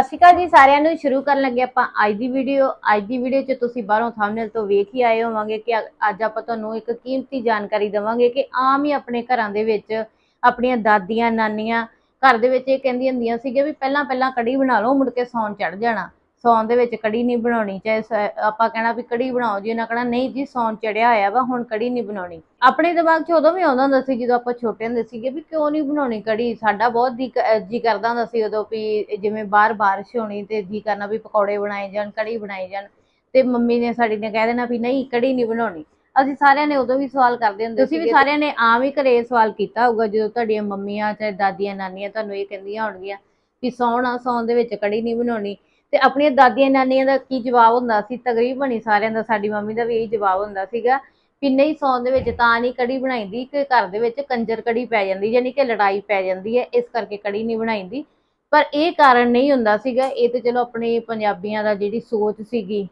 ਸਤਿ ਸ਼੍ਰੀ ਅਕਾਲ ਜੀ, ਸਾਰਿਆਂ ਨੂੰ ਸ਼ੁਰੂ ਕਰਨ ਲੱਗੇ ਆਪਾਂ ਅੱਜ ਦੀ ਵੀਡੀਓ ਅੱਜ ਦੀ ਵੀਡੀਓ 'ਚ ਤੁਸੀਂ ਬਾਹਰੋਂ ਥੰਬਨੇਲ ਤੋਂ ਵੇਖ ਹੀ ਆਏ ਹੋਵਾਂਗੇ ਕਿ ਅੱਜ ਆਪਾਂ ਤੁਹਾਨੂੰ ਇੱਕ ਕੀਮਤੀ ਜਾਣਕਾਰੀ ਦਵਾਂਗੇ ਕਿ ਆਮ ਹੀ ਆਪਣੇ ਘਰਾਂ ਦੇ ਵਿੱਚ ਆਪਣੀਆਂ ਦਾਦੀਆਂ, ਨਾਨੀਆਂ ਘਰ ਦੇ ਵਿੱਚ ਇਹ ਕਹਿੰਦੀਆਂ ਹੁੰਦੀਆਂ ਸੀਗੇ ਵੀ ਪਹਿਲਾਂ ਪਹਿਲਾਂ ਕੜੀ ਬਣਾ ਲਓ, ਮੁੜ ਕੇ ਸੌਣ ਚੜ ਜਾਣਾ। ਸੌਣ ਦੇ ਵਿੱਚ ਕੜੀ ਨਹੀਂ ਬਣਾਉਣੀ ਚਾਹੇ ਆਪਾਂ ਕਹਿਣਾ ਵੀ ਕੜੀ ਬਣਾਓ ਜੀ ਉਹਨਾਂ ਕਹਿਣਾ ਨਹੀਂ ਜੀ ਸੌਣ ਚੜਿਆ ਹੋਇਆ ਵਾ ਹੁਣ ਕੜੀ ਨਹੀਂ ਬਣਾਉਣੀ। ਆਪਣੇ ਦਿਮਾਗ 'ਚ ਉਦੋਂ ਵੀ ਆਉਂਦਾ ਹੁੰਦਾ ਸੀ ਜਦੋਂ ਆਪਾਂ ਛੋਟੇ ਹੁੰਦੇ ਸੀਗੇ ਵੀ ਕਿਉਂ ਨਹੀਂ ਬਣਾਉਣੀ ਕੜੀ? ਸਾਡਾ ਬਹੁਤ ਜੀ ਕਰਦਾ ਹੁੰਦਾ ਸੀ ਉਦੋਂ ਵੀ ਜਿਵੇਂ ਬਾਹਰ ਬਾਰਿਸ਼ ਹੋਣੀ ਤੇ ਜੀ ਕਰਨਾ ਵੀ ਪਕੌੜੇ ਬਣਾਏ ਜਾਣ ਕੜੀ ਬਣਾਈ ਜਾਣ। ਤੇ ਮੰਮੀ ਨੇ ਸਾਡੀ ਨੇ ਕਹਿ ਦੇਣਾ ਵੀ ਨਹੀਂ ਕੜੀ ਨਹੀਂ ਬਣਾਉਣੀ। ਅਸੀਂ ਸਾਰਿਆਂ ਨੇ ਉਦੋਂ ਵੀ ਸਵਾਲ ਕਰਦੇ ਹੁੰਦੇ ਤੁਸੀਂ ਵੀ ਸਾਰਿਆਂ ਨੇ ਆਮ ਹੀ ਘਰੇ ਸਵਾਲ ਕੀਤਾ ਹੋਊਗਾ ਜਦੋਂ ਤੁਹਾਡੀਆਂ ਮੰਮੀਆਂ ਚਾਹੇ ਦਾਦੀਆਂ ਨਾਨੀਆਂ ਤੁਹਾਨੂੰ ਇਹ ਕਹਿੰਦੀਆਂ ਹੋਣਗੀਆਂ ਵੀ ਸੌਣਾ ਸੌਣ ਦੇ ਵਿੱਚ ਕੜੀ ਨਹੀਂ ਬਣਾਉਣੀ। ਤੇ ਆਪਣੀਆਂ ਦਾਦੀਆਂ ਨਾਨੀਆਂ ਦਾ ਕੀ ਜਵਾਬ ਹੁੰਦਾ ਸੀ? ਤਕਰੀਬਨ ਹੀ ਸਾਰਿਆਂ ਦਾ, ਸਾਡੀ ਮੰਮੀ ਦਾ ਵੀ ਇਹੀ ਜਵਾਬ ਹੁੰਦਾ ਸੀਗਾ ਵੀ ਨਹੀਂ ਸੌਣ ਦੇ ਵਿੱਚ ਤਾਂ ਨਹੀਂ ਕੜੀ ਬਣਾਈਂਦੀ, ਕਿ ਘਰ ਦੇ ਵਿੱਚ ਕੰਜਰ ਕੜੀ ਪੈ ਜਾਂਦੀ, ਯਾਨੀ ਕਿ ਲੜਾਈ ਪੈ ਜਾਂਦੀ ਹੈ, ਇਸ ਕਰਕੇ ਕੜੀ ਨਹੀਂ ਬਣਾਈਦੀ। ਪਰ ਇਹ ਕਾਰਨ ਨਹੀਂ ਹੁੰਦਾ ਸੀਗਾ, ਇਹ ਤੇ ਚਲੋ ਆਪਣੇ ਪੰਜਾਬੀਆਂ ਦਾ ਜਿਹੜੀ ਸੋਚ ਸੀਗੀ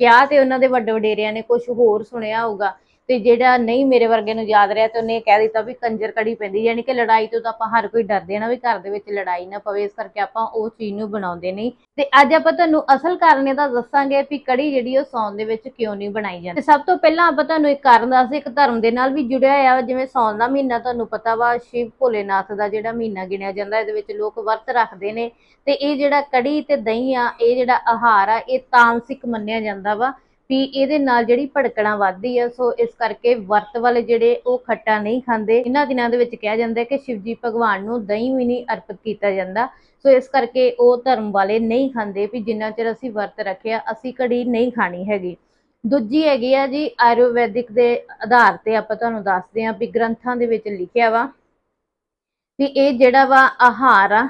ਕਿਹਾ ਤੇ ਉਹਨਾਂ ਦੇ ਵੱਡੇ ਵਡੇਰਿਆਂ ਨੇ ਕੁਝ ਹੋਰ ਸੁਣਿਆ ਹੋਊਗਾ। ਤੇ ਜਿਹੜਾ ਨਹੀਂ ਮੇਰੇ ਵਰਗੇ ਨੂੰ ਯਾਦ ਰਿਹਾ ਤੇ ਉਹਨੇ ਕਹਿ ਦਿੱਤਾ ਵੀ ਕੰਜਰ ਕੜੀ ਪੈਂਦੀ, ਯਾਨੀ ਕਿ ਲੜਾਈ ਤੋਂ ਤਾਂ ਆਪਾਂ ਹਰ ਕੋਈ ਡਰਦੇ ਆ ਨਾ ਵੀ ਘਰ ਦੇ ਵਿੱਚ ਲੜਾਈ ਨਾ ਪਵੇ, ਇਸ ਕਰਕੇ ਆਪਾਂ ਉਹ ਚੀਜ਼ ਨੂੰ ਬਣਾਉਂਦੇ ਨਹੀਂ। ਤੇ ਅੱਜ ਆਪਾਂ ਤੁਹਾਨੂੰ ਅਸਲ ਕਾਰਨ ਇਹਦਾ ਦੱਸਾਂਗੇ ਵੀ ਕੜੀ ਜਿਹੜੀ ਉਹ ਸੌਣ ਦੇ ਵਿੱਚ ਕਿਉਂ ਨਹੀਂ ਬਣਾਈ ਜਾਂਦੀ। ਤੇ ਸਭ ਤੋਂ ਪਹਿਲਾਂ ਆਪਾਂ ਤੁਹਾਨੂੰ ਇੱਕ ਕਾਰਨ ਦੱਸਦੇ, ਇੱਕ ਧਰਮ ਦੇ ਨਾਲ ਵੀ ਜੁੜਿਆ ਹੋਇਆ ਵਾ, ਜਿਵੇਂ ਸੌਣ ਦਾ ਮਹੀਨਾ ਤੁਹਾਨੂੰ ਪਤਾ ਵਾ, ਸ਼ਿਵ ਭੋਲੇਨਾਥ ਦਾ ਜਿਹੜਾ ਮਹੀਨਾ ਗਿਣਿਆ ਜਾਂਦਾ, ਇਹਦੇ ਵਿੱਚ ਲੋਕ ਵਰਤ ਰੱਖਦੇ ਨੇ। ਤੇ ਇਹ ਜਿਹੜਾ ਕੜੀ ਤੇ ਦਹੀਂ ਆ, ਇਹ ਜਿਹੜਾ ਆਹਾਰ ਆ, ਇਹ ਤਾਮਸਿਕ ਮੰਨਿਆ ਜਾਂਦਾ ਵਾ। ਵੀ ਇਹਦੇ ਨਾਲ ਜਿਹੜੀ ਭੜਕਣਾ ਵੱਧਦੀ ਆ, ਸੋ ਇਸ ਕਰਕੇ ਵਰਤ ਵਾਲੇ ਜਿਹੜੇ ਉਹ ਖੱਟਾ ਨਹੀਂ ਖਾਂਦੇ। ਇਹਨਾਂ ਦਿਨਾਂ ਦੇ ਵਿੱਚ ਕਿਹਾ ਜਾਂਦਾ ਕਿ ਸ਼ਿਵਜੀ ਭਗਵਾਨ ਨੂੰ ਦਹੀਂ ਵੀ ਨਹੀਂ ਅਰਪਿਤ ਕੀਤਾ ਜਾਂਦਾ। ਸੋ ਇਸ ਕਰਕੇ ਉਹ ਧਰਮ ਵਾਲੇ ਨਹੀਂ ਖਾਂਦੇ ਵੀ ਜਿੰਨਾ ਚਿਰ ਅਸੀਂ ਵਰਤ ਰੱਖਿਆ, ਅਸੀਂ ਕੜੀ ਨਹੀਂ ਖਾਣੀ ਹੈਗੀ। ਦੂਜੀ ਹੈਗੀ ਆ ਜੀ, ਆਯੁਰਵੈਦਿਕ ਦੇ ਆਧਾਰ ਤੇ ਆਪਾਂ ਤੁਹਾਨੂੰ ਦੱਸਦੇ ਹਾਂ ਵੀ ਗ੍ਰੰਥਾਂ ਦੇ ਵਿੱਚ ਲਿਖਿਆ ਵਾ ਵੀ ਇਹ ਜਿਹੜਾ ਵਾ ਆਹਾਰ ਆ,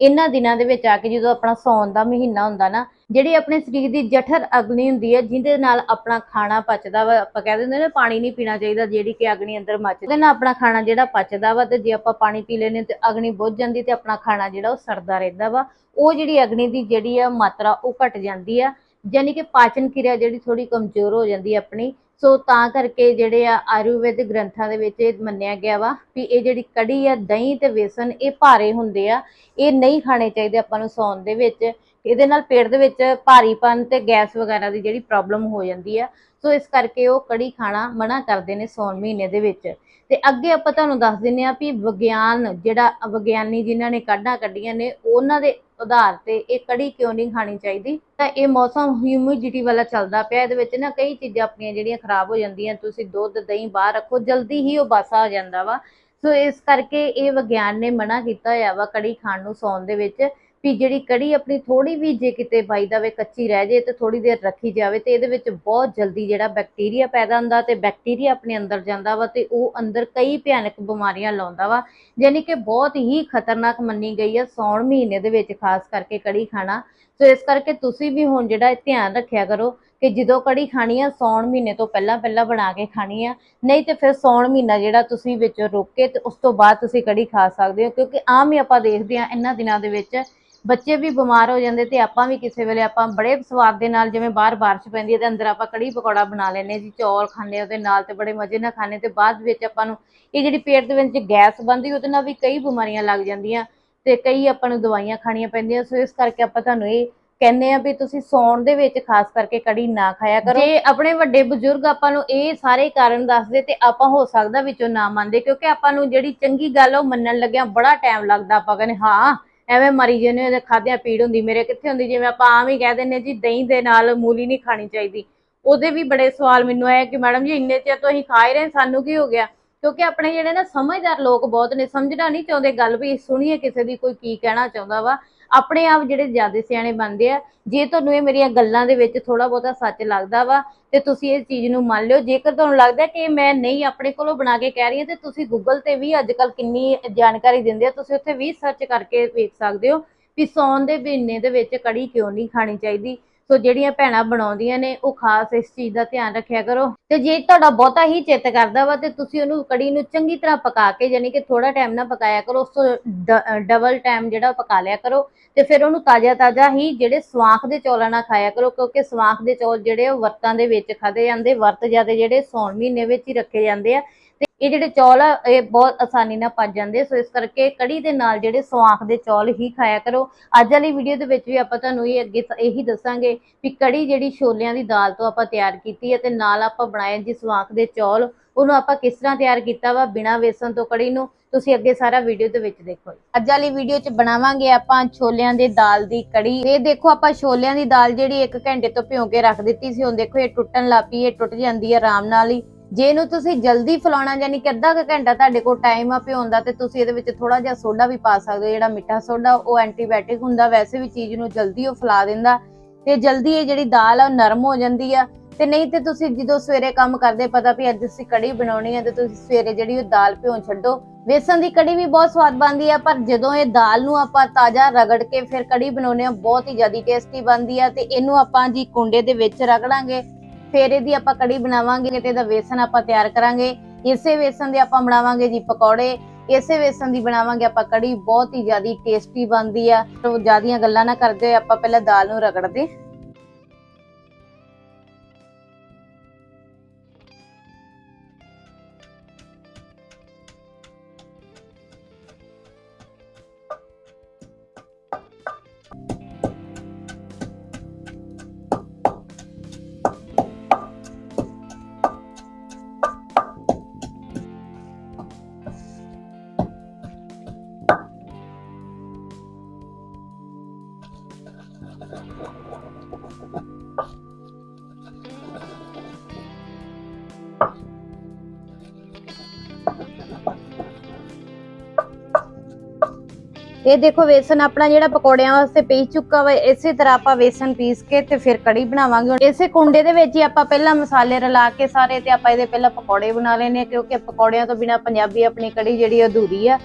ਇਹਨਾਂ ਦਿਨਾਂ ਦੇ ਵਿੱਚ ਆ ਕੇ ਜਦੋਂ ਆਪਣਾ ਸੌਣ ਦਾ ਮਹੀਨਾ ਹੁੰਦਾ ਨਾ ਜਿਹੜੀ ਆਪਣੇ ਸਰੀਰ ਦੀ ਜਠਰ ਅਗਨੀ ਹੁੰਦੀ ਹੈ, ਜਿਹਦੇ ਨਾਲ ਆਪਣਾ ਖਾਣਾ ਪਚਦਾ ਵਾ, ਆਪਾਂ ਕਹਿ ਦਿੰਦੇ ਨੇ ਪਾਣੀ ਨਹੀਂ ਪੀਣਾ ਚਾਹੀਦਾ, ਜਿਹੜੀ ਕਿ ਅਗਨੀ ਅੰਦਰ ਮੱਚਦੀ ਉਹਦੇ ਆਪਣਾ ਖਾਣਾ ਜਿਹੜਾ ਪਚਦਾ ਵਾ, ਤੇ ਜੇ ਆਪਾਂ ਪਾਣੀ ਪੀ ਲੈਨੇ ਤੇ ਅਗਨੀ ਬੁੱਝ ਜਾਂਦੀ ਤੇ ਆਪਣਾ ਖਾਣਾ ਜਿਹੜਾ ਉਹ ਸੜਦਾ ਰਹਿੰਦਾ ਵਾ। ਉਹ ਜਿਹੜੀ ਅਗਨੀ ਦੀ ਜਿਹੜੀ ਆ ਮਾਤਰਾ, ਉਹ ਘਟ ਜਾਂਦੀ ਆ, ਯਾਨੀ ਕਿ ਪਾਚਨ ਕਿਰਿਆ ਜਿਹੜੀ ਥੋੜੀ ਕਮਜ਼ੋਰ ਹੋ ਜਾਂਦੀ ਹੈ ਆਪਣੀ। ਸੋ ਤਾਂ ਕਰਕੇ ਜਿਹੜੇ ਆ ਆਯੁਰਵੈਦਿਕ ਗ੍ਰੰਥਾਂ ਦੇ ਵਿੱਚ ਇਹ ਮੰਨਿਆ ਗਿਆ ਵਾ ਵੀ ਇਹ ਜਿਹੜੀ ਕੜੀ ਆ ਦਹੀਂ ਤੇ ਵੇਸਣ, ਇਹ ਭਾਰੇ ਹੁੰਦੇ ਆ, ਇਹ ਨਹੀਂ ਖਾਣੇ ਚਾਹੀਦੇ ਆਪਾਂ ਨੂੰ ਸੌਣ ਦੇ ਵਿੱਚ। ਇਹਦੇ ਨਾਲ ਪੇਟ ਦੇ ਵਿੱਚ ਭਾਰੀਪਨ ਤੇ ਗੈਸ ਵਗੈਰਾ ਦੀ ਜਿਹੜੀ ਪ੍ਰੋਬਲਮ ਹੋ ਜਾਂਦੀ ਆ। ਸੋ ਇਸ ਕਰਕੇ ਉਹ ਕੜੀ ਖਾਣਾ ਮਨਾ ਕਰਦੇ ਨੇ ਸੌਣ ਮਹੀਨੇ ਦੇ ਵਿੱਚ। ਤੇ ਅੱਗੇ ਆਪਾਂ ਤੁਹਾਨੂੰ ਦੱਸ ਦਿੰਨੇ ਆ ਵੀ ਵਿਗਿਆਨ ਜਿਹੜਾ ਵਿਗਿਆਨੀ ਜਿਨ੍ਹਾਂ ਨੇ ਕਾਢਾਂ ਕੱਢੀਆਂ ਨੇ, ਉਹਨਾਂ ਦੇ ਆਧਾਰ ਤੇ ਇਹ ਕੜੀ ਕਿਉਂ ਨਹੀਂ ਖਾਣੀ ਚਾਹੀਦੀ? ਤਾਂ ਇਹ ਮੌਸਮ ਹਿਊਮਿਡਿਟੀ ਵਾਲਾ ਚੱਲਦਾ ਪਿਆ, ਇਹਦੇ ਵਿੱਚ ਨਾ ਕਈ ਚੀਜ਼ਾਂ ਆਪਣੀਆਂ ਜਿਹੜੀਆਂ ਖਰਾਬ ਹੋ ਜਾਂਦੀਆਂ, ਤੁਸੀਂ ਦੁੱਧ, ਦਹੀਂ ਬਾਹਰ ਰੱਖੋ, ਜਲਦੀ ਹੀ ਉਹ ਬਾਸਾ ਹੋ ਜਾਂਦਾ ਵਾ। ਸੋ ਇਸ ਕਰਕੇ ਇਹ ਵਿਗਿਆਨ ਨੇ ਮਨਾ ਕੀਤਾ ਹੋਇਆ ਵਾ ਕੜੀ ਖਾਣ ਨੂੰ ਸੌਣ ਦੇ ਵਿੱਚ। ਵੀ ਜਿਹੜੀ ਕੜੀ ਆਪਣੀ ਥੋੜੀ ਵੀ ਜੇ ਕਿਤੇ ਬਾਈ ਦਾ ਕੱਚੀ ਰਹਿ ਜੇ ਤੇ ਥੋੜੀ ਦੇਰ ਰੱਖੀ ਜਾਵੇ ਤੇ ਇਹਦੇ ਵਿੱਚ ਬਹੁਤ ਜਲਦੀ ਜਿਹੜਾ ਬੈਕਟੀਰੀਆ ਪੈਦਾ ਹੁੰਦਾ ਤੇ ਬੈਕਟੀਰੀਆ ਆਪਣੇ ਅੰਦਰ ਜਾਂਦਾ ਵਾ ਤੇ ਉਹ ਅੰਦਰ ਕਈ ਭਿਆਨਕ ਬਿਮਾਰੀਆਂ ਲਾਉਂਦਾ ਵਾ ਯਾਨੀ ਕਿ ਬਹੁਤ ਹੀ ਖਤਰਨਾਕ ਮੰਨੀ ਗਈ ਹੈ ਸੌਣ ਮਹੀਨੇ ਦੇ ਵਿੱਚ ਖਾਸ ਕਰਕੇ ਕੜੀ ਖਾਣਾ। ਸੋ ਇਸ ਕਰਕੇ ਤੁਸੀਂ ਵੀ ਹੁਣ ਜਿਹੜਾ ਧਿਆਨ ਰੱਖਿਆ ਕਰੋ ਕਿ ਜਦੋਂ ਕੜੀ ਖਾਣੀ ਆ ਸੌਣ ਮਹੀਨੇ ਤੋਂ ਪਹਿਲਾਂ ਪਹਿਲਾਂ ਬਣਾ ਕੇ ਖਾਣੀ ਆ, ਨਹੀਂ ਤੇ ਫਿਰ ਸੌਣ ਮਹੀਨਾ ਜਿਹੜਾ ਤੁਸੀਂ ਵਿੱਚ ਰੋਕ ਕੇ ਤੇ ਉਸ ਤੋਂ ਬਾਅਦ ਤੁਸੀਂ ਕੜੀ ਖਾ ਸਕਦੇ ਹੋ ਕਿਉਂਕਿ ਆਮ ਹੀ ਆਪਾਂ ਦੇਖਦੇ ਆ ਇਹਨਾਂ ਦਿਨਾਂ ਦੇ ਵਿੱਚ ਬੱਚੇ ਵੀ ਬਿਮਾਰ ਹੋ ਜਾਂਦੇ ਤੇ ਆਪਾਂ ਵੀ ਕਿਸੇ ਵੇਲੇ ਆਪਾਂ ਬੜੇ ਸਵਾਦ ਦੇ ਨਾਲ ਜਿਵੇਂ ਬਾਹਰ ਬਾਰਿਸ਼ ਪੈਂਦੀ ਹੈ ਤੇ ਅੰਦਰ ਆਪਾਂ ਕੜੀ ਪਕੌੜਾ ਬਣਾ ਲੈਨੇ ਜੀ, ਚੌਲ ਖਾਂਦੇ ਉਹਦੇ ਨਾਲ ਤੇ ਬੜੇ ਮਜ਼ੇ ਨਾਲ ਖਾਂਦੇ ਤੇ ਬਾਅਦ ਵਿੱਚ ਆਪਾਂ ਨੂੰ ਇਹ ਜਿਹੜੀ ਪੇਟ ਦੇ ਵਿੱਚ ਗੈਸ ਬਣਦੀ, ਉਹਦੇ ਨਾਲ ਵੀ ਕਈ ਬਿਮਾਰੀਆਂ ਲੱਗ ਜਾਂਦੀਆਂ ਤੇ ਕਈ ਆਪਾਂ ਨੂੰ ਦਵਾਈਆਂ ਖਾਣੀਆਂ ਪੈਂਦੀਆਂ, ਸੋ ਇਸ ਕਰਕੇ ਆਪਾਂ ਤੁਹਾਨੂੰ ਇਹ ਕਹਿੰਦੇ ਆ ਵੀ ਤੁਸੀਂ ਸੌਣ ਦੇ ਵਿੱਚ ਖਾਸ ਕਰਕੇ ਕੜੀ ਨਾ ਖਾਇਆ ਕਰੋ। ਜੇ ਆਪਣੇ ਵੱਡੇ ਬਜ਼ੁਰਗ ਆਪਾਂ ਨੂੰ ਇਹ ਸਾਰੇ ਕਾਰਨ ਦੱਸਦੇ ਤੇ ਆਪਾਂ ਹੋ ਸਕਦਾ ਵਿੱਚੋਂ ਨਾ ਮੰਨਦੇ ਕਿਉਂਕਿ ਆਪਾਂ ਨੂੰ ਜਿਹੜੀ ਚੰਗੀ ਗੱਲ ਆ, ਉਹ ਮੰਨਣ ਲੱਗਿਆ ਬੜਾ ਟਾਈਮ ਲੱਗਦਾ ਆਪਾਂ ਕਹਿੰਦੇ ਹਾਂ ਐਵੇਂ ਮਰੀ ਜਾਂਦੇ ਉਹਦੇ ਖਾਦਿਆਂ ਪੀੜ ਹੁੰਦੀ, ਮੇਰੇ ਕਿੱਥੇ ਹੁੰਦੀ? ਜਿਵੇਂ ਆਪਾਂ ਆਮ ਹੀ ਕਹਿ ਦਿੰਨੇ ਜੀ, ਦਹੀਂ ਦੇ ਨਾਲ ਮੂਲੀ ਨਹੀਂ ਖਾਣੀ ਚਾਹੀਦੀ। ਉਹਦੇ ਵੀ ਬੜੇ ਸਵਾਲ ਮੈਨੂੰ ਆਏ ਕਿ ਮੈਡਮ ਜੀ, ਇੰਨੇ ਚਿਰ ਤੋਂ ਅਸੀਂ ਖਾ ਹੀ ਰਹੇ ਸਾਨੂੰ ਕੀ ਹੋ ਗਿਆ? ਕਿਉਂਕਿ ਆਪਣੇ ਜਿਹੜੇ ਨਾ ਸਮਝਦਾਰ ਲੋਕ ਬਹੁਤ ਨੇ, ਸਮਝਣਾ ਨਹੀਂ ਚਾਹੁੰਦੇ ਗੱਲ ਵੀ, ਸੁਣੀਏ ਕਿਸੇ ਦੀ ਕੋਈ ਕੀ ਕਹਿਣਾ ਚਾਹੁੰਦਾ ਵਾ। ਆਪਣੇ ਆਪ ਜਿਹੜੇ ਜ਼ਿਆਦਾ ਸਿਆਣੇ ਬਣਦੇ ਆ, ਜੇ ਤੁਹਾਨੂੰ ਇਹ ਮੇਰੀਆਂ ਗੱਲਾਂ ਦੇ ਵਿੱਚ ਥੋੜਾ ਬਹੁਤਾ ਸੱਚ ਲੱਗਦਾ ਵਾ, ਤੇ ਤੁਸੀਂ ਇਸ ਚੀਜ਼ ਨੂੰ ਮੰਨ ਲਿਓ। ਜੇਕਰ ਤੁਹਾਨੂੰ ਲੱਗਦਾ ਕਿ ਮੈਂ ਨਹੀਂ ਆਪਣੇ ਕੋਲੋਂ ਬਣਾ ਕੇ ਕਹਿ ਰਹੀ ਹਾਂ, ਤੇ ਤੁਸੀਂ ਗੂਗਲ ਤੇ ਵੀ ਅੱਜ ਕੱਲ ਕਿੰਨੀ ਜਾਣਕਾਰੀ ਦਿੰਦੇ ਆ, ਤੁਸੀਂ ਉੱਥੇ ਵੀ ਸਰਚ ਕਰਕੇ ਵੇਖ ਸਕਦੇ ਹੋ ਵੀ ਸੌਣ ਦੇ ਮਹੀਨੇ ਦੇ ਵਿੱਚ ਕੜੀ ਕਿਉਂ ਨਹੀਂ ਖਾਣੀ ਚਾਹੀਦੀ। ਸੋ ਜਿਹੜੀਆਂ ਭੈਣਾਂ ਬਣਾਉਂਦੀਆਂ ਨੇ, ਉਹ ਖਾਸ ਇਸ ਚੀਜ਼ ਦਾ ਧਿਆਨ ਰੱਖਿਆ ਕਰੋ। ਤੇ ਜੇ ਤੁਹਾਡਾ ਬਹੁਤਾ ਹੀ ਚਿੱਤ ਕਰਦਾ ਵਾ, ਤੇ ਤੁਸੀਂ ਉਹਨੂੰ ਕੜੀ ਨੂੰ ਚੰਗੀ ਤਰ੍ਹਾਂ ਪਕਾ ਕੇ, ਯਾਨੀ ਕਿ ਥੋੜਾ ਟਾਈਮ ਨਾ ਪਕਾਇਆ ਕਰੋ, ਉਸ ਤੋਂ ਡਬਲ ਟਾਈਮ ਜਿਹੜਾ ਉਹ ਪਕਾ ਲਿਆ ਕਰੋ, ਤੇ ਫਿਰ ਉਹਨੂੰ ਤਾਜ਼ਾ ਤਾਜ਼ਾ ਹੀ ਜਿਹੜੇ ਸਵਾਂਖ ਦੇ ਚੌਲਾਂ ਨਾਲ ਖਾਇਆ ਕਰੋ, ਕਿਉਂਕਿ ਸਵਾਂਖ ਦੇ ਚੌਲ ਜਿਹੜੇ ਉਹ ਵਰਤਾਂ ਦੇ ਵਿੱਚ ਖਾਦੇ ਜਾਂਦੇ, ਵਰਤ ਜਿਆਦੇ ਜਿਹੜੇ ਸੌਣ ਮਹੀਨੇ ਵਿੱਚ ਹੀ ਰੱਖੇ ਜਾਂਦੇ ਆ। ਇਹ ਜਿਹੜੇ ਚੌਲ ਆ, ਇਹ ਬਹੁਤ ਆਸਾਨੀ ਨਾਲ ਪਚ ਜਾਂਦੇ ਸੋ ਇਸ ਕਰਕੇ ਕੜੀ ਦੇ ਨਾਲ ਜਿਹੜੇ ਸਵਾਂਖ ਦੇ ਚੌਲ ਹੀ ਖਾਇਆ ਕਰੋ। ਅੱਜ ਵਾਲੀ ਵੀਡੀਓ ਦੇ ਵਿੱਚ ਵੀ ਆਪਾਂ ਤੁਹਾਨੂੰ ਇਹ ਅੱਗੇ ਇਹੀ ਦੱਸਾਂਗੇ ਵੀ ਕੜੀ ਜਿਹੜੀ ਛੋਲਿਆਂ ਦੀ ਦਾਲ ਤੋਂ ਆਪਾਂ ਤਿਆਰ ਕੀਤੀ ਹੈ ਤੇ ਨਾਲ ਆਪਾਂ ਬਣਾਏ ਜੀ ਸਵਾਂਖ ਦੇ ਚੌਲ, ਉਹਨੂੰ ਆਪਾਂ ਕਿਸ ਤਰ੍ਹਾਂ ਤਿਆਰ ਕੀਤਾ ਵਾ? ਬਿਨਾਂ ਵੇਸਣ ਤੋਂ ਕੜੀ ਨੂੰ। ਤੁਸੀਂ ਅੱਗੇ ਸਾਰਾ ਵੀਡੀਓ ਦੇ ਵਿੱਚ ਦੇਖੋ। ਅੱਜ ਵਾਲੀ ਵੀਡੀਓ 'ਚ ਬਣਾਵਾਂਗੇ ਆਪਾਂ ਛੋਲਿਆਂ ਦੇ ਦਾਲ ਦੀ ਕੜੀ। ਇਹ ਦੇਖੋ ਆਪਾਂ ਛੋਲਿਆਂ ਦੀ ਦਾਲ ਜਿਹੜੀ 1 ਘੰਟੇ ਤੋਂ ਭਿਉਂ ਕੇ ਰੱਖ ਦਿੱਤੀ ਸੀ, ਹੁਣ ਦੇਖੋ ਇਹ ਟੁੱਟਣ ਲੱਗ ਪਈ, ਇਹ ਟੁੱਟ ਜਾਂਦੀ ਹੈ ਆਰਾਮ ਨਾਲ ਹੀ। ਜੇ ਇਹਨੂੰ ਤੁਸੀਂ ਜਲਦੀ ਫਲਾਉਣਾ, ਯਾਨੀ ਕਿ ਅੱਧਾ ਕੁ ਘੰਟਾ ਤੁਹਾਡੇ ਕੋਲ ਟਾਈਮ ਆ ਭਿਉਣ ਦਾ, ਤੇ ਤੁਸੀਂ ਇਹਦੇ ਵਿੱਚ ਥੋੜਾ ਜਿਹਾ ਸੋਡਾ ਵੀ ਪਾ ਸਕਦੇ ਹੋ, ਜਿਹੜਾ ਮਿੱਠਾ ਸੋਡਾ, ਉਹ ਐਂਟੀਬਾਇਓਟਿਕ ਹੁੰਦਾ, ਵੈਸੇ ਵੀ ਚੀਜ਼ ਨੂੰ ਜਲਦੀ ਉਹ ਫਲਾ ਦਿੰਦਾ। ਤੇ ਜਲਦੀ ਇਹ ਜਿਹੜੀ ਦਾਲ ਆ, ਉਹ ਨਰਮ ਹੋ ਜਾਂਦੀ ਆ। ਤੇ ਨਹੀਂ ਤੇ ਤੁਸੀਂ ਜਦੋਂ ਸਵੇਰੇ ਕੰਮ ਕਰਦੇ, ਪਤਾ ਵੀ ਅੱਜ ਅਸੀਂ ਕੜੀ ਬਣਾਉਣੀ ਹੈ ਤੇ ਤੁਸੀਂ ਸਵੇਰੇ ਜਿਹੜੀ ਉਹ ਦਾਲ ਭਿਉਂ ਛੱਡੋ। ਵੇਸਣ ਦੀ ਕੜੀ ਵੀ ਬਹੁਤ ਸਵਾਦ ਬਣਦੀ ਆ, ਪਰ ਜਦੋਂ ਇਹ ਦਾਲ ਨੂੰ ਆਪਾਂ ਤਾਜ਼ਾ ਰਗੜ ਕੇ ਫਿਰ ਕੜੀ ਬਣਾਉਨੇ ਆ, ਬਹੁਤ ਹੀ ਜ਼ਿਆਦਾ ਟੇਸਟੀ ਬਣਦੀ ਆ, ਤੇ ਇਹਨੂੰ ਆਪਾਂ ਜੀ ਕੁੰਡੇ ਦੇ ਵਿੱਚ ਰਗੜਾਂਗੇ ਫਿਰ ਇਹਦੀ ਆਪਾਂ ਕੜੀ ਬਣਾਵਾਂਗੇ ਤੇ ਇਹਦਾ ਵੇਸਣ ਆਪਾਂ ਤਿਆਰ ਕਰਾਂਗੇ। ਇਸੇ ਵੇਸਣ ਦੇ ਆਪਾਂ ਬਣਾਵਾਂਗੇ ਜੀ ਪਕੌੜੇ। ਇਸੇ ਵੇਸਣ ਦੀ ਬਣਾਵਾਂਗੇ ਆਪਾਂ ਕੜੀ, ਬਹੁਤ ਹੀ ਜ਼ਿਆਦਾ ਟੇਸਟੀ ਬਣਦੀ ਆ। ਤੋਂ ਜ਼ਿਆਦੀਆਂ ਗੱਲਾਂ ਨਾ ਕਰਦੇ ਹੋਏ ਆਪਾਂ ਪਹਿਲਾਂ ਦਾਲ ਨੂੰ ਰਗੜਦੇ। ਇਹ ਦੇਖੋ ਵੇਸਣ ਆਪਣਾ ਜਿਹੜਾ ਪਕੌੜਿਆਂ ਵਾਸਤੇ ਪੀਸ ਚੁੱਕਾ ਵਾ, ਇਸੇ ਤਰ੍ਹਾਂ ਆਪਾਂ ਵੇਸਨ ਪੀਸ ਕੇ ਤੇ ਫਿਰ ਕੜੀ ਬਣਾਵਾਂਗੇ। ਇਸੇ ਕੁੰਡੇ ਦੇ ਵਿੱਚ ਹੀ ਆਪਾਂ ਪਹਿਲਾਂ ਮਸਾਲੇ ਰਲਾ ਕੇ ਸਾਰੇ ਤੇ ਆਪਾਂ ਇਹਦੇ ਪਹਿਲਾਂ ਪਕੌੜੇ ਬਣਾ ਲੈਨੇ ਆ ਕਿਉਂਕਿ ਪਕੌੜਿਆਂ ਤੋਂ ਬਿਨਾ ਪੰਜਾਬੀ ਆਪਣੀ ਕੜੀ ਜਿਹੜੀ ਅਧੂਰੀ ਆ।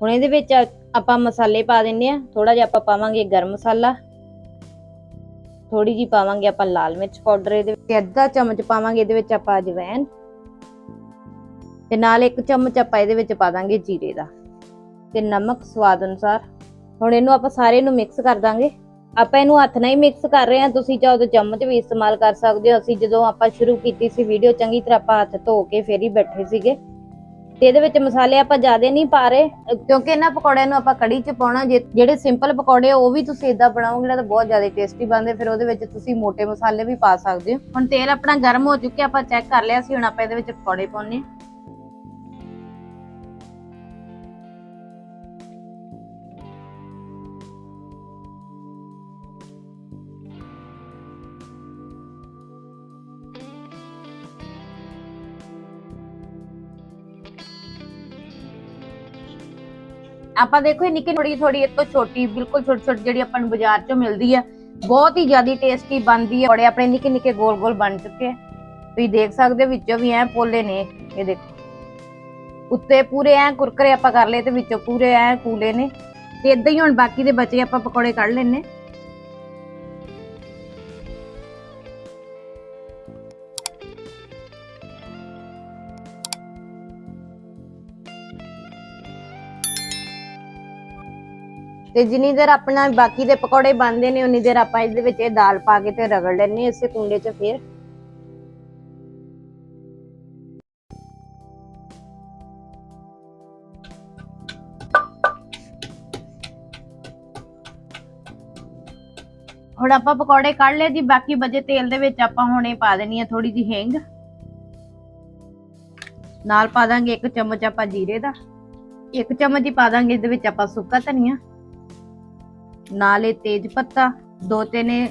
ਹੁਣ ਇਹਦੇ ਵਿੱਚ ਆਪਾਂ ਮਸਾਲੇ ਪਾ ਦਿੰਨੇ ਆ ਥੋੜਾ ਜਿਹਾ ਆਪਾਂ ਪਾਵਾਂਗੇ ਗਰਮ ਮਸਾਲਾ। ਥੋੜੀ ਜੀ ਪਾਵਾਂਗੇ ਆਪਾਂ ਲਾਲ ਮਿਰਚ ਪਾਊਡਰ ਇਹਦੇ ਵਿੱਚ ਅੱਧਾ ਚਮਚ ਪਾਵਾਂਗੇ ਇਹਦੇ ਵਿੱਚ ਆਪਾਂ ਅਜਵਾਇਣ ਤੇ ਨਾਲ ਇੱਕ ਚਮਚ ਆਪਾਂ ਇਹਦੇ ਵਿੱਚ ਪਾ ਦਾਂਗੇ ਜੀਰੇ ਦਾ। ਤੇ ਨਮਕ ਸਵਾਦ ਅਨੁਸਾਰ। ਹੁਣ ਇਹਨੂੰ ਆਪਾਂ ਸਾਰੇ ਨੂੰ ਮਿਕਸ ਕਰ ਦਾਂਗੇ। ਆਪਾਂ ਇਹਨੂੰ ਹੱਥ ਨਾਲ ਹੀ ਮਿਕਸ ਕਰ ਰਹੇ ਹਾਂ। ਤੁਸੀਂ ਚਾਹੋ ਤਾਂ ਚਮਚ ਵੀ ਇਸਤੇਮਾਲ ਕਰ ਸਕਦੇ ਹੋ। ਅਸੀਂ ਜਦੋਂ ਆਪਾਂ ਸ਼ੁਰੂ ਕੀਤੀ ਸੀ ਵੀਡੀਓ ਚੰਗੀ ਤਰ੍ਹਾਂ ਆਪਾਂ ਹੱਥ ਧੋ ਕੇ ਫੇਰ ਹੀ ਬੈਠੇ ਸੀਗੇ। ਤੇ ਇਹਦੇ ਵਿੱਚ ਮਸਾਲੇ ਆਪਾਂ ਜ਼ਿਆਦਾ ਨਹੀਂ ਪਾ ਰਹੇ। ਕਿਉਂਕਿ ਇਹਨਾਂ ਪਕੌੜਿਆਂ ਨੂੰ ਆਪਾਂ ਕੜੀ 'ਚ ਪਾਉਣਾ। ਜੇ- ਜਿਹੜੇ ਸਿੰਪਲ ਪਕੌੜੇ ਆ, ਉਹ ਵੀ ਤੁਸੀਂ ਇਦਾਂ ਬਣਾਓਗੇ ਨਾ ਤਾਂ ਬਹੁਤ ਜ਼ਿਆਦਾ ਟੇਸਟੀ ਬਣਦੇ। ਫਿਰ ਉਹਦੇ ਵਿੱਚ ਤੁਸੀਂ ਮੋٹے ਮਸਾਲੇ ਵੀ ਪਾ ਸਕਦੇ ਹੋ। ਹੁਣ ਤੇਲ ਆਪਣਾ ਗਰਮ ਹੋ ਚੁੱਕਿਆ ਆਪਾਂ ਚੈੱਕ ਕਰ ਲਿਆ ਸੀ। ਹੁਣ ਆਪਾਂ ਇਹਦੇ ਵਿੱਚ ਪਕੌੜੇ ਪਾਉਣੇ ਆਪਾਂ ਦੇਖੋ ਇਹ ਨਿੱਕੀ ਥੋੜੀ ਥੋੜੀ ਇਹ ਤੋਂ ਛੋਟੀ, ਬਿਲਕੁਲ ਛੋਟੀ ਛੋਟੀ ਜਿਹੜੀ ਆਪਾਂ ਨੂੰ ਬਾਜ਼ਾਰ ਚੋਂ ਮਿਲਦੀ ਹੈ। ਬਹੁਤ ਹੀ ਜ਼ਿਆਦਾ ਟੇਸਟੀ ਬਣਦੀ ਹੈ। ਬੜੇ ਆਪਣੇ ਨਿੱਕੇ ਨਿੱਕੇ ਗੋਲ ਗੋਲ ਬਣ ਚੁੱਕੇ ਆ ਤੁਸੀਂ ਦੇਖ ਸਕਦੇ ਹੋ ਵਿੱਚੋਂ ਵੀ ਐ ਪੋਲੇ ਨੇ। ਇਹ ਦੇਖੋ। ਉੱਤੇ ਪੂਰੇ ਐ ਕੁਰਕਰੇ ਆਪਾਂ ਕਰ ਲਏ ਤੇ ਵਿੱਚੋਂ ਪੂਰੇ ਐ ਕੂਲੇ ਨੇ। ਤੇ ਇਦਾਂ ਹੀ ਹੁਣ ਬਾਕੀ ਦੇ ਬਚੇ ਆਪਾਂ ਪਕੌੜੇ ਕੱਢ ਲੈਨੇ ਤੇ ਜਿੰਨੀ ਦੇਰ ਆਪਣਾ ਬਾਕੀ ਦੇ ਪਕੌੜੇ ਬਣਦੇ ਨੇ, ਉਨੀ ਦੇਰ ਆਪਾਂ ਇਹਦੇ ਵਿੱਚ ਇਹ ਦਾਲ ਪਾ ਕੇ ਤੇ ਰਗੜ ਲੈਣੇ ਇਸੇ ਕੁੰਡੇ 'ਚ ਫਿਰ। ਹੁਣ ਆਪਾਂ ਪਕੌੜੇ ਕੱਢ ਲਏ ਜੀ, ਬਾਕੀ ਬਚੇ ਤੇਲ ਦੇ ਵਿੱਚ ਆਪਾਂ ਹੁਣੇ ਪਾ ਦੇਣੀ ਆ ਥੋੜੀ ਜਿਹੀ ਹਿੰਗ। ਨਾਲ ਪਾ ਦਾਂਗੇ ਇੱਕ ਚਮਚ ਆਪਾਂ ਜੀਰੇ ਦਾ। ਇੱਕ ਚਮਚ ਹੀ ਪਾ ਦਾਂਗੇ, ਇਹਦੇ ਵਿੱਚ ਆਪਾਂ ਸੁੱਕਾ ਧਨੀਆ। ਨਾਲੇ ਤੇਜ ਪੱਤਾ, ਦੋ ਤਿੰਨ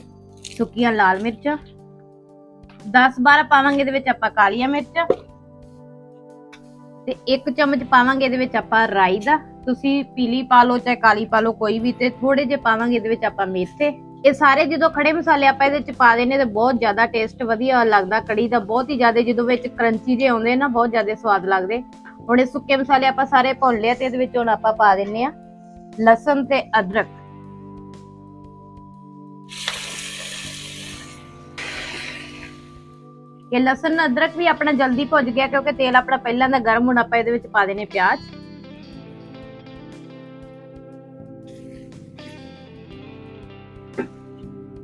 ਸੁੱਕੀਆਂ ਲਾਲ ਮਿਰਚਾਂ 10 12 ਪਾਵਾਂਗੇ ਇਹਦੇ ਵਿੱਚ ਆਪਾਂ ਕਾਲੀਆਂ ਮਿਰਚਾਂ ਤੇ ਇੱਕ ਚਮਚ ਪਾਵਾਂਗੇ ਇਹਦੇ ਵਿੱਚ ਆਪਾਂ ਰਾਈ ਦਾ। ਤੁਸੀਂ ਪੀਲੀ ਪਾ ਲਓ ਚਾਹੇ ਕਾਲੀ ਪਾ ਲਓ, ਕੋਈ ਵੀ ਤੇ ਥੋੜੇ ਜਿਹੇ ਪਾਵਾਂਗੇ ਇਹਦੇ ਵਿੱਚ ਆਪਾਂ ਮੇਥੇ। ਇਹ ਸਾਰੇ ਜਦੋਂ ਖੜੇ ਮਸਾਲੇ ਆਪਾਂ ਇਹਦੇ ਵਿੱਚ ਪਾ ਦੇਣੇ ਤੇ ਬਹੁਤ ਜ਼ਿਆਦਾ ਟੇਸਟ ਵਧੀਆ ਲੱਗਦਾ, ਕੜੀ ਦਾ ਬਹੁਤ ਹੀ ਜ਼ਿਆਦਾ, ਜਦੋਂ ਵਿੱਚ ਕਰੰਚੀ ਜੇ ਆਉਂਦੇ ਨਾ, ਬਹੁਤ ਜ਼ਿਆਦਾ ਸਵਾਦ ਲੱਗਦੇ। ਹੁਣ ਇਹ ਸੁੱਕੇ ਮਸਾਲੇ ਆਪਾਂ ਸਾਰੇ ਭੁੰਨ ਲਿਆ ਤੇ ਇਹਦੇ ਵਿੱਚ ਹੁਣ ਆਪਾਂ ਪਾ ਦਿੰਨੇ ਆ ਲਸਣ ਤੇ ਅਦਰਕ। ਇਹ ਲਸਣ ਅਦਰਕ ਵੀ ਆਪਣਾ ਜਲਦੀ ਭੁੱਜ ਗਿਆ ਕਿਉਂਕਿ ਤੇਲ ਆਪਣਾ ਪਹਿਲਾਂ ਦਾ ਗਰਮ ਹੁਣ ਆਪਾਂ ਇਹਦੇ ਵਿੱਚ ਪਾ ਦੇਣੇ ਪਿਆਜ਼।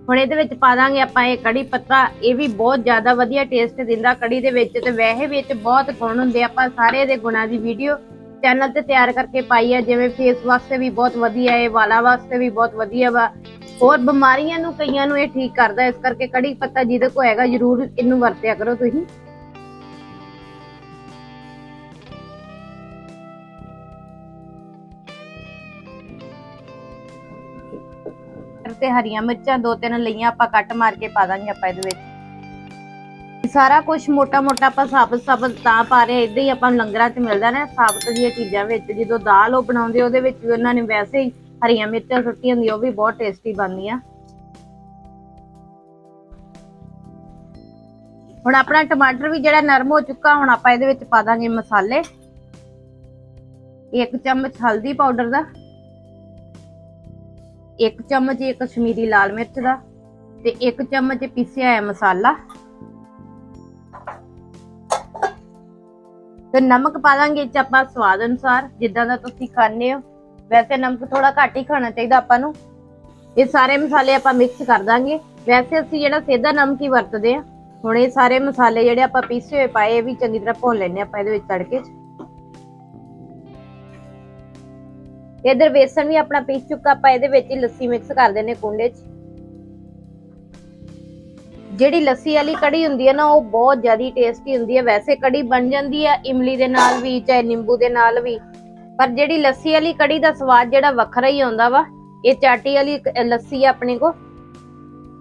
ਹੁਣ ਇਹਦੇ ਵਿੱਚ ਪਾ ਦਾਂਗੇ ਆਪਾਂ ਇਹ ਕੜੀ ਪੱਤਾ, ਇਹ ਵੀ ਬਹੁਤ ਜ਼ਿਆਦਾ ਵਧੀਆ ਟੇਸਟ ਦਿੰਦਾ ਕੜੀ ਦੇ ਵਿੱਚ ਤੇ ਵੈਸੇ ਵਿੱਚ ਬਹੁਤ ਗੁਣ ਹੁੰਦੇ ਆਪਾਂ ਸਾਰੇ ਦੇ ਗੁਣਾਂ ਦੀ ਵੀਡੀਓ ਚੈਨਲ ਤੇ ਤਿਆਰ ਕਰਕੇ ਪਾਈ ਹੈ ਜਿਵੇਂ ਫੇਸ ਵਾਸਤੇ ਵੀ ਬਹੁਤ ਵਧੀਆ ਹੈ ਵਾਲਾਂ ਵਾਸਤੇ ਵੀ ਬਹੁਤ ਵਧੀਆ ਵਾ। ਹੋਰ ਬਿਮਾਰੀਆਂ ਨੂੰ ਕਈਆਂ ਨੂੰ ਇਹ ਠੀਕ ਕਰਦਾ, ਇਸ ਕਰਕੇ ਕੜੀ ਪੱਤਾ ਜਿਹਦੇ ਕੋ ਹੈਗਾ, ਜਰੂਰ ਇਹਨੂੰ ਵਰਤਿਆ ਕਰੋ ਤੁਸੀਂ। ਤੇ ਹਰੀਆਂ ਮਿਰਚਾਂ ਦੋ ਤਿੰਨ ਲਈਆਂ, ਆਪਾਂ ਕੱਟ ਮਾਰ ਕੇ ਪਾ ਦਾਂਗੇ ਆਪਾਂ ਇਹਦੇ ਵਿੱਚ। ਸਾਰਾ ਕੁਝ ਮੋਟਾ ਮੋਟਾ ਆਪਾਂ ਸਾਬਤ ਸਾਬਤ ਤਾਂ ਪਾ ਰਹੇ ਇਦਾਂ ਹੀ ਆਪਾਂ ਨੂੰ ਲੰਗਰਾਂ 'ਚ ਮਿਲਦਾ ਨਾ, ਸਾਬਤ ਦੀਆਂ ਚੀਜ਼ਾਂ ਵਿੱਚ। ਜਦੋਂ ਦਾਲ ਉਹ ਬਣਾਉਂਦੇ ਉਹਦੇ ਵਿੱਚ ਵੀ ਉਹਨਾਂ ਨੇ ਵੈਸੇ ਹੀ ਹਰੀਆਂ ਮਿਰਚਾਂ ਸੁੱਟੀਆਂ ਹੁੰਦੀਆਂ, ਉਹ ਵੀ ਬਹੁਤ ਟੇਸਟੀ ਬਣਦੀਆਂ। ਹੁਣ ਆਪਣਾ ਟਮਾਟਰ ਵੀ ਜਿਹੜਾ ਨਰਮ ਹੋ ਚੁੱਕਾ, ਹੁਣ ਆਪਾਂ ਇਹਦੇ ਵਿੱਚ ਪਾ ਦਾਂਗੇ ਮਸਾਲੇ। ਇੱਕ ਚਮਚ ਹਲਦੀ ਪਾਊਡਰ ਦਾ। ਇੱਕ ਚਮਚ ਇਹ ਕਸ਼ਮੀਰੀ ਲਾਲ ਮਿਰਚ ਦਾ ਤੇ ਇੱਕ ਚਮਚ ਪੀਸਿਆ ਹੋਇਆ ਮਸਾਲਾ। ਤੇ ਨਮਕ ਪਾ ਦਾਂਗੇ 'ਚ ਆਪਾਂ ਸਵਾਦ ਅਨੁਸਾਰ, ਜਿੱਦਾਂ ਦਾ ਤੁਸੀਂ ਖਾਣੇ ਹੋ। ਵੈਸੇ ਨਮਕ ਥੋੜਾ ਘੱਟ ਹੀ ਖਾਣਾ ਚਾਹੀਦਾ ਆਪਾਂ ਨੂੰ। ਇਹ ਸਾਰੇ ਮਸਾਲੇ ਆਪਾਂ ਮਿਕਸ ਕਰ ਦਾਂਗੇ। ਵੈਸੇ ਅਸੀਂ ਜਿਹੜਾ ਸੇਧਾ ਨਮਕ ਹੀ ਵਰਤਦੇ ਆ ਹੁਣ ਇਹ ਸਾਰੇ ਮਸਾਲੇ ਜਿਹੜੇ ਆਪਾਂ ਪੀਸੇ ਹੋਏ ਪਾਏ, ਇਹ ਵੀ ਚੰਗੀ ਤਰ੍ਹਾਂ ਭੁੰਨ ਲੈਣੇ ਆਪਾਂ ਇਹਦੇ ਵਿੱਚ ਤੜਕੇ 'ਚ। ਇਧਰ ਵੇਸਣ ਵੀ ਆਪਣਾ ਪੀਸ ਚੁੱਕਾ, ਆਪਾਂ ਇਹਦੇ ਵਿੱਚ ਹੀ ਲੱਸੀ ਮਿਕਸ ਕਰ ਦਿੰਨੇ ਕੁੰਡੇ 'ਚ। ਜਿਹੜੀ ਲੱਸੀ ਵਾਲੀ ਕੜੀ ਹੁੰਦੀ ਹੈ ਨਾ, ਉਹ ਬਹੁਤ ਜ਼ਿਆਦਾ ਟੇਸਟੀ ਹੁੰਦੀ ਹੈ। ਵੈਸੇ ਕੜੀ ਬਣ ਜਾਂਦੀ ਹੈ, ਇਮਲੀ ਦੇ ਨਾਲ ਵੀ, ਚਾਹੇ ਨਿੰਬੂ ਦੇ ਨਾਲ ਵੀ। ਪਰ ਜਿਹੜੀ ਲੱਸੀ ਵਾਲੀ ਕੜੀ ਦਾ ਸਵਾਦ ਜਿਹੜਾ ਵੱਖਰਾ ਹੀ ਆਉਂਦਾ ਵਾ, ਇਹ ਚਾਟੀ ਵਾਲੀ ਲੱਸੀ ਆ ਆਪਣੇ ਕੋ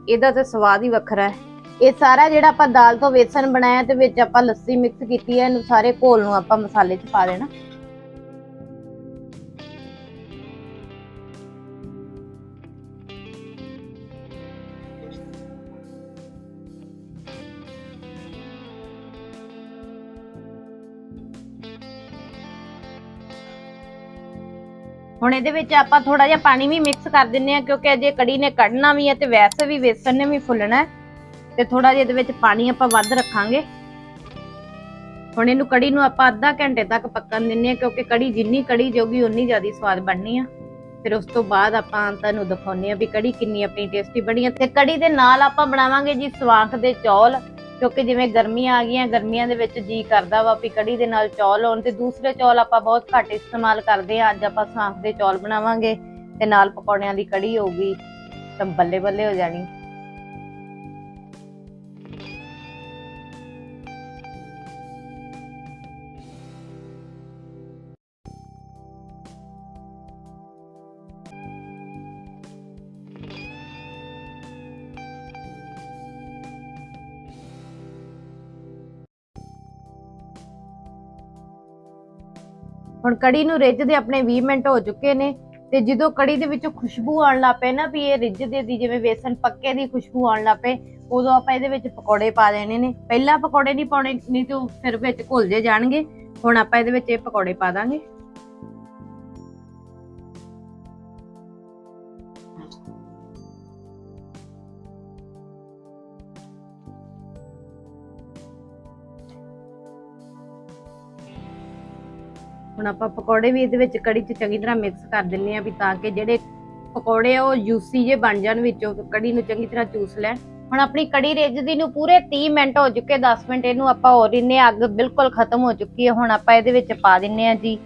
ਇਹਦਾ ਤੇ ਸਵਾਦ ਹੀ ਵੱਖਰਾ ਹੈ। ਇਹ ਸਾਰਾ ਜਿਹੜਾ ਆਪਾਂ ਦਾਲ ਤੋਂ ਵੇਸਣ ਬਣਾਇਆ ਤੇ ਵਿੱਚ ਆਪਾਂ ਲੱਸੀ ਮਿਕਸ ਕੀਤੀ ਹੈ, ਇਹਨੂੰ ਸਾਰੇ ਘੋਲ ਨੂੰ ਆਪਾਂ ਮਸਾਲੇ 'ਚ ਪਾ ਦੇਣਾ। ਹੁਣ ਇਹਦੇ ਵਿੱਚ ਆਪਾਂ ਥੋੜਾ ਜਿਹਾ ਪਾਣੀ ਵੀ ਮਿਕਸ ਕਰ ਦਿੰਨੇ ਆ ਕਿਉਂਕਿ ਅਜੇ ਕੜੀ ਨੇ ਕੱਢਣਾ ਵੀ ਹੈ ਤੇ ਵੈਸੇ ਵੀ ਵੇਸਣ ਨੇ ਵੀ ਫੁੱਲਣਾ ਤੇ ਥੋੜਾ ਜਿਹਾ ਇਹਦੇ ਵਿੱਚ ਪਾਣੀ ਆਪਾਂ ਵੱਧ ਰੱਖਾਂਗੇ। ਹੁਣ ਇਹਨੂੰ ਕੜੀ ਨੂੰ ਆਪਾਂ ਅੱਧਾ ਘੰਟੇ ਤੱਕ ਪੱਕਣ ਦਿੰਨੇ ਆ ਕਿਉਂਕਿ ਕੜੀ ਜਿੰਨੀ ਕੜੀ ਜੋਗੀ ਉਨੀ ਜ਼ਿਆਦਾ ਸਵਾਦ ਬਣਨੀ ਆ। ਫਿਰ ਉਸ ਤੋਂ ਬਾਅਦ ਆਪਾਂ ਤੁਹਾਨੂੰ ਦਿਖਾਉਂਦੇ ਆ ਵੀ ਕੜੀ ਕਿੰਨੀ ਆਪਣੀ ਟੇਸਟੀ ਬਣੀ ਆ। ਤੇ ਕੜੀ ਦੇ ਨਾਲ ਆਪਾਂ ਬਣਾਵਾਂਗੇ ਜੀ ਸਵਾਂਖ ਦੇ ਚੌਲ। ਕਿਉਂਕਿ ਜਿਵੇਂ ਗਰਮੀਆਂ ਆ ਗਈਆਂ, ਗਰਮੀਆਂ ਦੇ ਵਿੱਚ ਜੀ ਕਰਦਾ ਵਾ ਵੀ ਕੜੀ ਦੇ ਨਾਲ ਚੌਲ ਹੋਣ ਤੇ ਦੂਸਰੇ ਚੌਲ ਆਪਾਂ ਬਹੁਤ ਘੱਟ ਇਸਤੇਮਾਲ ਕਰਦੇ ਆ ਅੱਜ ਆਪਾਂ ਸਵਾਂਖ ਦੇ ਚੌਲ ਬਣਾਵਾਂਗੇ ਤੇ ਨਾਲ ਪਕੌੜਿਆਂ ਦੀ ਕੜੀ ਹੋਊਗੀ, ਤਾਂ ਬੱਲੇ ਬੱਲੇ ਹੋ ਜਾਣੀ। ਹੁਣ ਕੜੀ ਨੂੰ ਰਿੱਝਦੇ ਆਪਣੇ 20 ਮਿੰਟ ਹੋ ਚੁੱਕੇ ਨੇ ਤੇ ਜਦੋਂ ਕੜੀ ਦੇ ਵਿੱਚੋਂ ਖੁਸ਼ਬੂ ਆਉਣ ਲੱਗ ਪਏ ਨਾ ਵੀ ਇਹ ਰਿੱਝਦੇ ਦੀ ਜਿਵੇਂ ਵੇਸਣ ਪੱਕੇ ਦੀ ਖੁਸ਼ਬੂ ਆਉਣ ਲੱਗ ਪਏ, ਉਦੋਂ ਆਪਾਂ ਇਹਦੇ ਵਿੱਚ ਪਕੌੜੇ ਪਾ ਦੇਣੇ ਨੇ। ਪਹਿਲਾਂ ਪਕੌੜੇ ਨਹੀਂ ਪਾਉਣੇ, ਨਹੀਂ ਤੇ ਉਹ ਫਿਰ ਵਿੱਚ ਘੁਲ ਜੇ ਜਾਣਗੇ। ਹੁਣ ਆਪਾਂ ਇਹਦੇ ਵਿੱਚ ਇਹ ਪਕੌੜੇ ਪਾ ਦਾਂਗੇ। ਹੁਣ ਆਪਾਂ ਪਕੌੜੇ ਵੀ ਇਹਦੇ ਵਿੱਚ ਕੜੀ 'ਚ ਚੰਗੀ ਤਰ੍ਹਾਂ ਮਿਕਸ ਕਰ ਦਿੰਨੇ ਆ ਵੀ ਤਾਂ ਕਿ ਜਿਹੜੇ ਪਕੌੜੇ ਆ ਉਹ ਜੂਸੀ ਜੇ ਬਣ ਜਾਣ ਵਿੱਚੋਂ, ਕੜੀ ਨੂੰ ਚੰਗੀ ਤਰ੍ਹਾਂ ਚੂਸ ਲੈਣ। ਹੁਣ ਆਪਣੀ ਕੜੀ ਰਿੱਝਦੀ ਨੂੰ ਪੂਰੇ 30 ਮਿੰਟ ਹੋ ਚੁੱਕੇ 10 ਮਿੰਟ ਇਹਨੂੰ ਆਪਾਂ ਹੋਰ ਇੰਨੇ ਅੱਗ ਬਿਲਕੁਲ ਖਤਮ ਹੋ ਚੁੱਕੀ ਹੈ। ਹੁਣ ਆਪਾਂ ਇਹਦੇ ਵਿੱਚ ਪਾ ਦਿੰਨੇ ਆ ਜੀ,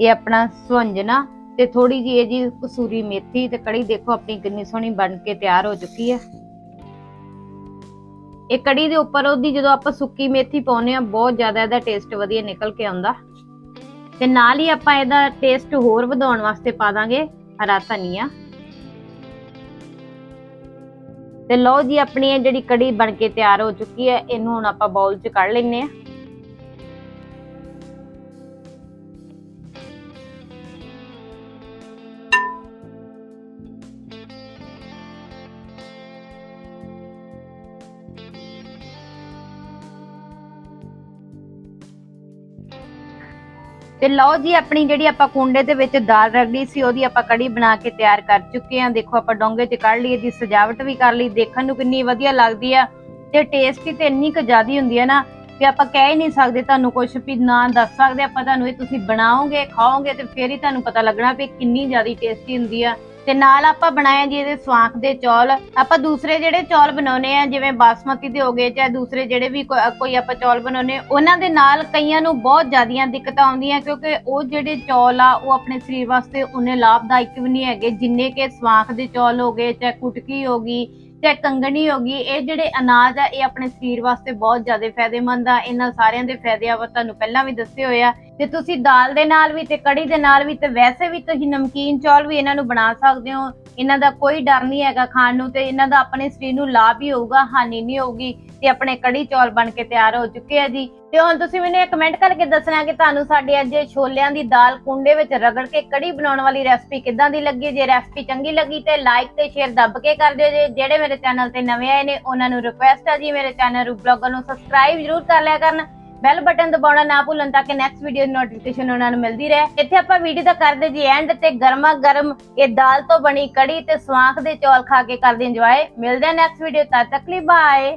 ਇਹ ਆਪਣਾ ਸੁਹੰਜਣਾ ਤੇ ਥੋੜੀ ਜੀ ਇਹ ਜੀ ਕਸੂਰੀ ਮੇਥੀ ਤੇ ਕੜੀ ਦੇਖੋ ਆਪਣੀ ਕਿੰਨੀ ਸੋਹਣੀ ਬਣ ਕੇ ਤਿਆਰ ਹੋ ਚੁੱਕੀ ਹੈ। ਇਹ ਕੜੀ ਦੇ ਉੱਪਰ ਉਹਦੀ ਜਦੋਂ ਆਪਾਂ ਸੁੱਕੀ ਮੇਥੀ ਪਾਉਨੇ ਆ ਬਹੁਤ ਜ਼ਿਆਦਾ ਇਹਦਾ ਟੇਸਟ ਵਧੀਆ ਨਿਕਲ ਕੇ ਆਉਂਦਾ। ਤੇ ਨਾਲ ਹੀ ਆਪਾਂ ਇਹਦਾ ਟੇਸਟ ਹੋਰ ਵਧਾਉਣ ਵਾਸਤੇ ਪਾ ਦਾਂਗੇ ਹਰਾ ਧਨੀਆ ਤੇ ਲਓ ਜੀ, ਆਪਣੀ ਇਹ ਜਿਹੜੀ ਕੜੀ ਬਣ ਕੇ ਤਿਆਰ ਹੋ ਚੁੱਕੀ ਹੈ, ਇਹਨੂੰ ਹੁਣ ਆਪਾਂ ਬਾਉਲ 'ਚ ਕੱਢ ਲੈਨੇ ਆ ਤੇ ਲਓ ਜੀ, ਆਪਣੀ ਜਿਹੜੀ ਆਪਾਂ ਕੁੰਡੇ ਦੇ ਵਿੱਚ ਦਾਲ ਰਗੜੀ ਸੀ, ਉਹਦੀ ਆਪਾਂ ਕੜੀ ਬਣਾ ਕੇ ਤਿਆਰ ਕਰ ਚੁੱਕੇ ਆ ਦੇਖੋ, ਆਪਾਂ ਡੋਂਗੇ 'ਚ ਕੱਢ ਲਈ ਇਹਦੀ ਸਜਾਵਟ ਵੀ ਕਰ ਲਈ। ਦੇਖਣ ਨੂੰ ਕਿੰਨੀ ਵਧੀਆ ਲੱਗਦੀ ਆ ਤੇ ਟੇਸਟੀ ਤੇ ਇੰਨੀ ਕੁ ਜ਼ਿਆਦੀ ਹੁੰਦੀ ਆ ਨਾ ਕਿ ਆਪਾਂ ਕਹਿ ਹੀ ਨਹੀਂ ਸਕਦੇ ਤੁਹਾਨੂੰ ਕੁਝ ਵੀ, ਨਾ ਦੱਸ ਸਕਦੇ ਆਪਾਂ ਤੁਹਾਨੂੰ, ਇਹ ਤੁਸੀਂ ਬਣਾਓਗੇ, ਖਾਓਗੇ ਤੇ ਫੇਰ ਹੀ ਤੁਹਾਨੂੰ ਪਤਾ ਲੱਗਣਾ ਵੀ ਕਿੰਨੀ ਜ਼ਿਆਦੀ ਟੇਸਟੀ ਹੁੰਦੀ ਆ। ਤੇ ਨਾਲ ਆਪਾਂ ਬਣਾਇਆ ਜੀ ਇਹਦੇ ਸਵਾਂਖ ਦੇ ਚੌਲ। ਆਪਾਂ ਦੂਸਰੇ ਜਿਹੜੇ ਚੌਲ ਬਣਾਉਨੇ ਆ, ਜਿਵੇਂ ਬਾਸਮਤੀ ਦੇ ਹੋਗੇ ਚਾਹੇ ਦੂਸਰੇ ਜਿਹੜੇ ਵੀ ਕੋਈ ਆਪਾਂ ਚੌਲ ਬਣਾਉਨੇ ਉਹਨਾਂ ਦੇ ਨਾਲ ਕਈਆਂ ਨੂੰ ਬਹੁਤ ਜ਼ਿਆਦੀਆਂ ਦਿੱਕਤਾਂ ਆਉਂਦੀਆਂ, ਕਿਉਂਕਿ ਉਹ ਜਿਹੜੇ ਚੌਲ ਆ, ਉਹ ਆਪਣੇ ਸਰੀਰ ਵਾਸਤੇ ਉਹਨੇ ਲਾਭਦਾਇਕ ਵੀ ਨਹੀਂ ਹੈਗੇ, ਜਿੰਨੇ ਕਿ ਸਵਾਂਖ ਦੇ ਚੌਲ ਹੋਗੇ ਚਾਹੇ ਕੁਟਕੀ ਹੋਗੀ ਚਾਹੇ ਕੰਗਣੀ ਹੋਗੀ ਇਹ ਜਿਹੜੇ ਅਨਾਜ ਆ, ਇਹ ਆਪਣੇ ਸਰੀਰ ਵਾਸਤੇ ਬਹੁਤ ਜ਼ਿਆਦਾ ਫਾਇਦੇਮੰਦ ਆ। ਇਹਨਾਂ ਸਾਰਿਆਂ ਦੇ ਫਾਇਦੇ ਆ ਤੁਹਾਨੂੰ ਪਹਿਲਾਂ ਵੀ ਦੱਸੇ ਹੋਏ ਆ। ਤੇ ਤੁਸੀਂ ਦਾਲ ਦੇ ਨਾਲ ਵੀ ਤੇ ਕੜੀ ਦੇ ਨਾਲ ਵੀ ਤੇ ਵੈਸੇ ਵੀ ਤੁਸੀਂ ਨਮਕੀਨ ਚੌਲ ਵੀ ਇਹਨਾਂ ਨੂੰ ਬਣਾ ਸਕਦੇ ਹੋ। ਇਹਨਾਂ ਦਾ ਕੋਈ ਡਰ ਨਹੀਂ ਹੈਗਾ ਖਾਣ ਨੂੰ ਤੇ ਇਹਨਾਂ ਦਾ ਆਪਣੇ ਸਰੀਰ ਨੂੰ ਲਾਭ ਹੀ ਹੋਊਗਾ, ਹਾਨੀ ਨਹੀਂ ਹੋਊਗੀ ਤੇ ਆਪਣੇ ਕੜੀ ਚੌਲ ਬਣ ਕੇ ਤਿਆਰ ਹੋ ਚੁੱਕੇ ਆ ਜੀ। ਤੇ ਹੁਣ ਤੁਸੀਂ ਮੈਨੂੰ ਇਹ ਕਮੈਂਟ ਕਰਕੇ ਦੱਸਣਾ ਕਿ ਤੁਹਾਨੂੰ ਸਾਡੀ ਅੱਜ ਛੋਲਿਆਂ ਦੀ ਦਾਲ ਕੁੰਡੇ ਵਿੱਚ ਰਗੜ ਕੇ ਕੜੀ ਬਣਾਉਣ ਵਾਲੀ ਰੈਸਪੀ ਕਿੱਦਾਂ ਦੀ ਲੱਗੀ? ਜੇ ਰੈਸਪੀ ਚੰਗੀ ਲੱਗੀ ਤੇ ਲਾਈਕ ਤੇ ਸ਼ੇਅਰ ਦੱਬ ਕੇ ਕਰ ਦਿਓ ਜੇ। ਜਿਹੜੇ ਮੇਰੇ ਚੈਨਲ ਤੇ ਨਵੇਂ ਆਏ ਨੇ, ਉਹਨਾਂ ਨੂੰ ਰਿਕੁਐਸਟ ਆ ਜੀ। ਮੇਰੇ ਚੈਨਲ ਰੂ ਬਲੌਗਰ ਨੂੰ ਸਬਸਕ੍ਰਾਈਬ ਜ਼ਰੂਰ ਕਰ ਲਿਆ ਕਰਨ। ਬੈਲ ਬਟਨ ਦਬਾਉਣਾ ਨਾ ਭੁੱਲਣ ਤਾਂ ਕਿ ਨੈਕਸਟ ਵੀਡੀਓ ਦੀ ਨੋਟੀਫਿਕੇਸ਼ਨ ਉਹਨਾਂ ਨੂੰ ਮਿਲਦੀ ਰਹੇ। ਇੱਥੇ ਆਪਾਂ ਵੀਡੀਓ ਦਾ ਕਰਦੇ ਜੀ ਐਂਡ ਤੇ ਗਰਮਾ ਗਰਮ ਇਹ ਦਾਲ ਤੋਂ ਬਣੀ ਕੜੀ ਤੇ ਸਵਾਂਖ ਦੇ ਚੌਲ ਖਾ ਕੇ ਕਰਦੇ ਇੰਜੋਏ ਮਿਲਦੇ ਆ ਨੈਕਸਟ ਵੀਡੀਓ ਤਦ ਤੱਕ ਲਈ ਬਾਏ